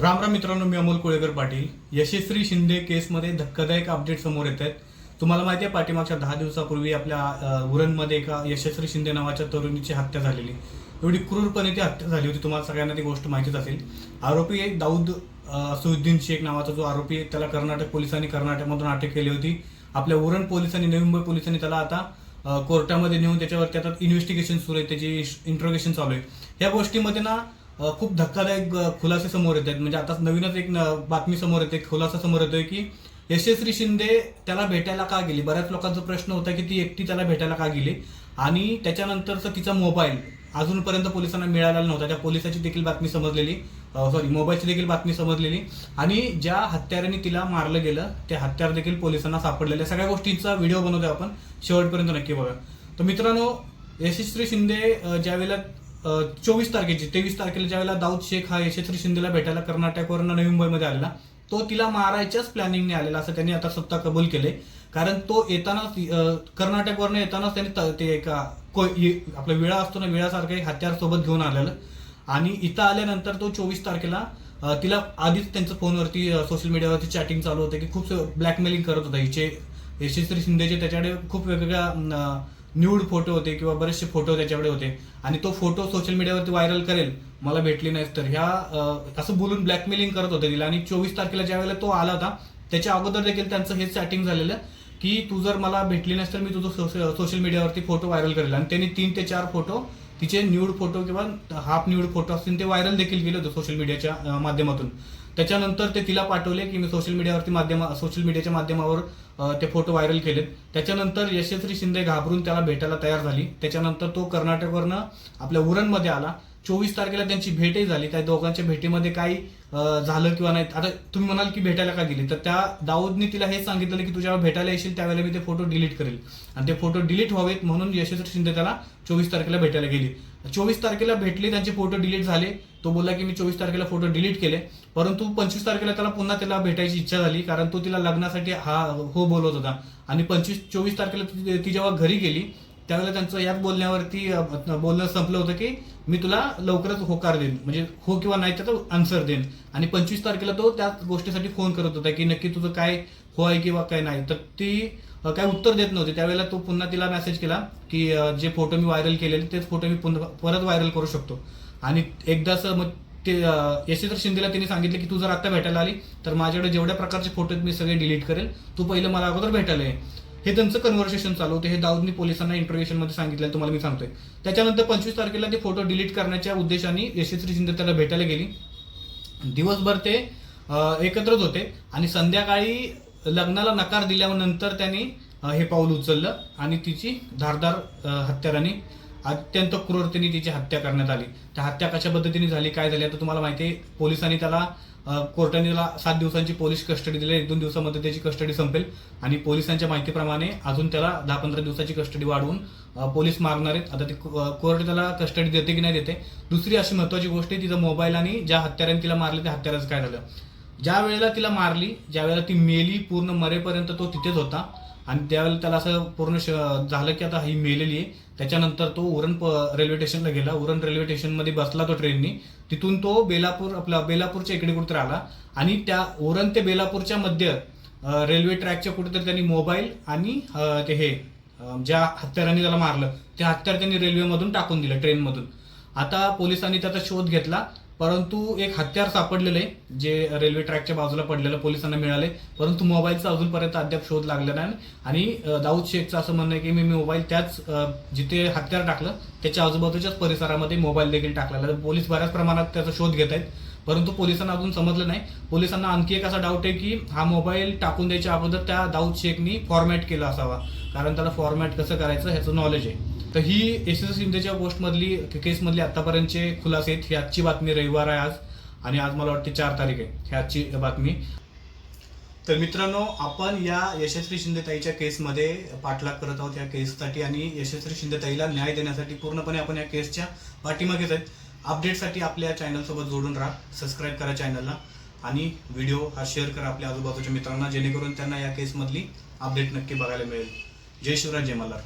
राम राम मित्रांनो मी अमोल कोळेकर पाटील. यशस्वी शिंदे केसमध्ये धक्कादायक अपडेट समोर येत आहेत तुम्हाला माहिती आहे पाठीमागच्या दहा दिवसापूर्वी आपल्या उरणमध्ये एका यशस्वी शिंदे नावाच्या तरुणीची हत्या झालेली. एवढी क्रूरपणे ती हत्या झाली होती तुम्हाला सगळ्यांना ती गोष्ट माहितीच असेल. आरोपी आहे दाऊद असुद्दीन शेख नावाचा जो आरोपी आहे त्याला कर्नाटक पोलिसांनी कर्नाटकमधून अटक केली होती. आपल्या उरण पोलिसांनी नवी मुंबई पोलिसांनी त्याला आता कोर्टामध्ये नेऊन त्याच्यावरती आता इन्व्हेस्टिगेशन सुरू आहे त्याची इंट्रोगेशन चालू आहे. या गोष्टीमध्ये ना खूप धक्कादायक खुलासे समोर येत आहेत. म्हणजे आता नवीनच एक बातमी समोर येते. खुलासा समोर येतोय की यशस्वी शिंदे त्याला भेटायला का गेली? बऱ्याच लोकांचा प्रश्न होता की ती एकटी त्याला भेटायला का गेली? आणि त्याच्यानंतरचा तिचा मोबाईल अजूनपर्यंत पोलिसांना मिळालेला नव्हता. त्या पोलिसाची देखील बातमी समजलेली सॉरी मोबाईलची देखील बातमी समजलेली. आणि ज्या हत्याराने तिला मारलं गेलं ते हत्यार देखील पोलिसांना सापडलेले. सगळ्या गोष्टींचा व्हिडिओ बनवतोय आपण. शेवटपर्यंत नक्की बघा. तर मित्रांनो यशस्वी शिंदे ज्या वेळेला चोवीस तारखेची तेवीस तारखेला ज्यावेळेला दाऊद शेख हा यशस्वी शिंदेला भेटायला कर्नाटकवरून नवी मुंबईमध्ये आलेला तो तिला मारायच्याच प्लॅनिंगने आलेला असं त्यांनी आता स्वतः कबूल केले कारण तो येताना कर्नाटकवरनं येतानाच त्यांनी त- ते एका को- आपला विळा असतो ना विळासारखं एक हत्यार सोबत घेऊन आलेलं. आणि इथं आल्यानंतर तो चोवीस तारखेला तिला आधीच त्यांचं फोनवरती सोशल मीडियावरती चॅटिंग चालू होते की खूप ब्लॅकमेलिंग करत होता. हिचे यशस्वी शिंदेचे त्याच्याकडे खूप वेगवेगळ्या न्यूड फोटो होते किंवा बरेचसे फोटो त्याच्याकडे होते. आणि तो फोटो सोशल मीडियावरती व्हायरल करेल मला भेटली नाहीस तर. ह्या असं बोलून ब्लॅकमेलिंग करत होते तिला. आणि चोवीस तारखेला ज्या वेळेला तो आला होता त्याच्या अगोदर देखील त्यांचं हेच चॅटिंग झालेलं की तू जर मला भेटली नाहीस तर मी तुझं सोशल मीडियावरती फोटो व्हायरल करेल. आणि त्यांनी तीन ते चार फोटो तिचे न्यूड फोटो किंवा हाफ न्यूड फोटो असतील ते व्हायरल देखील गेले होते सोशल मीडियाच्या माध्यमातून. त्याच्यानंतर ते तिला पाठवले की मी सोशल मीडियावरती माध्यम सोशल मीडियाच्या माध्यमावर ते फोटो व्हायरल केलेत. त्याच्यानंतर यशस्वी शिंदे घाबरून त्याला भेटायला तयार झाली. त्याच्यानंतर तो कर्नाटकवरनं आपल्या उरणमध्ये आला. चोवीस तारखेला त्यांची भेटही झाली. त्या दोघांच्या भेटीमध्ये काही झालं किंवा नाही आता तुम्ही म्हणाल की भेटायला का गेली? तर त्या दाऊदने तिला हे सांगितलं की तुझ्या भेटायला येशील त्यावेळेला मी ते फोटो डिलीट करेल. आणि ते फोटो डिलीट व्हावेत म्हणून यशस्वी शिंदे त्याला चोवीस तारखेला भेटायला गेली. चोवीस तारखेला भेटले त्यांचे फोटो डिलीट झाले. तो बोलला की मी चोवीस तारखेला फोटो डिलीट केले. परंतु पंचवीस तारखेला त्याला पुन्हा त्याला भेटायची इच्छा झाली कारण तो तिला लग्नासाठी हा हो बोलत होता. आणि पंचवीस चोवीस तारखेला ती जेव्हा घरी गेली त्यावेळेला त्यांचं याच बोलण्यावरती बोलणं संपलं होतं की मी तुला लवकरच होकार देईन. म्हणजे हो किंवा नाही त्याचा आन्सर देईन. आणि पंचवीस तारखेला तो त्याच गोष्टीसाठी फोन करत होता की नक्की तुझं काय हो आहे किंवा काय नाही? तर ती काय उत्तर देत नव्हती. त्यावेळेला तो पुन्हा तिला मेसेज केला की जे फोटो मी व्हायरल केलेले तेच फोटो मी पुन्हा परत व्हायरल करू शकतो. आणि एकदाच मग ते अ, यशस्वी शिंदेला तिने सांगितलं की तू जर आता भेटायला आली तर माझ्याकडे जेवढ्या प्रकारचे फोटो आहेत मी सगळे डिलीट करेल. तू पहिलं मला अगोदर भेटायला आहे हे त्यांचं कन्व्हर्सेशन चालू होतं. हे दाऊदनी पोलिसांना इंटरव्ह्युशनमध्ये सांगितलं तुम्हाला मी सांगतोय. त्याच्यानंतर पंचवीस तारखेला ते फोटो डिलीट करण्याच्या उद्देशाने यशस्वी शिंदे त्याला भेटायला गेली. दिवसभर ते एकत्रच होते आणि संध्याकाळी लग्नाला नकार दिल्यानंतर त्यांनी हे पाऊल उचललं आणि तिची धारदार हत्याराने अत्यंत क्रूरतेने तिची हत्या करण्यात आली. त्या हत्या कशा पद्धतीने झाली काय झाली आता तुम्हाला माहिती आहे पोलिसांनी त्याला कोर्टाने त्याला सात दिवसांची पोलीस कस्टडी दिली एक दोन दिवसामध्ये त्याची कस्टडी संपेल. आणि पोलिसांच्या माहितीप्रमाणे अजून त्याला दहा पंधरा दिवसाची कस्टडी वाढवून पोलीस मारणार आहेत. आता ते कोर्ट त्याला कस्टडी देते की नाही देते. दुसरी अशी महत्वाची गोष्ट आहे तिचा मोबाईल आणि ज्या हत्याराने तिला मारले त्या हत्याराचं काय झालं? ज्या वेळेला तिला मारली ज्या वेळेला ती मेली पूर्ण मरेपर्यंत तो तिथेच होता. आणि त्यावेळेला त्याला असं पूर्ण श- झालं की आता ही मेलेली आहे. त्याच्यानंतर तो उरण प- रेल्वे स्टेशनला गेला. उरण रेल्वे स्टेशनमध्ये बसला तो ट्रेननी तिथून तो बेलापूर आपला बेलापूरच्या इकडे कुठेतरी आला. आणि त्या उरण ते बेलापूरच्या मध्य रेल्वे ट्रॅकच्या कुठेतरी त्यांनी मोबाईल आणि ते हे ज्या हत्याराने त्याला मारलं ते हत्यार त्यांनी रेल्वेमधून टाकून दिलं ट्रेनमधून आता पोलिसांनी त्याचा शोध घेतला. परंतु एक हत्यार सापडलेलं आहे जे रेल्वे ट्रॅकच्या बाजूला पडलेलं पोलिसांना मिळाले परंतु मोबाईलचा अजूनपर्यंत अद्याप शोध लागला नाही. आणि दाऊद शेखचं असं म्हणणं आहे की मी मोबाईल त्याच जिथे हत्यार टाकलं त्याच्या आजूबाजूच्याच परिसरामध्ये मोबाईल देखील टाकलेला पोलीस बऱ्याच प्रमाणात त्याचा शोध घेत आहेत. परंतु पोलिसांना अजून समजलं नाही. पोलिसांना आणखी एक असा डाऊट आहे की हा मोबाईल टाकून द्यायच्या अगोदर त्या दाऊद शेखनी फॉर्मॅट केला असावा. कारण त्याला फॉर्मॅट कसं करायचं ह्याचं नॉलेज आहे. तर ही एस एस शिंदेच्या गोष्टमधली केसमधली आतापर्यंतचे खुलासे आहेत. ही आजची बातमी रविवार आहे आज. आणि आज मला वाटते चार तारीख आहे. ही आजची बातमी. तर मित्रांनो आपण या यशस्वी शिंदेताईच्या केसमध्ये पाठलाग करत आहोत या केससाठी आणि यशस्वी शिंदेताईला न्याय देण्यासाठी पूर्णपणे आपण या केसच्या पाठीमागेच आहेत. अपडेटसाठी आपल्या चॅनलसोबत जोडून राहा. सबस्क्राईब करा चॅनलला आणि व्हिडिओ हा शेअर करा आपल्या आजूबाजूच्या मित्रांना जेणेकरून त्यांना या केसमधली अपडेट नक्की बघायला मिळेल. जय शिवराज जय मल्हार.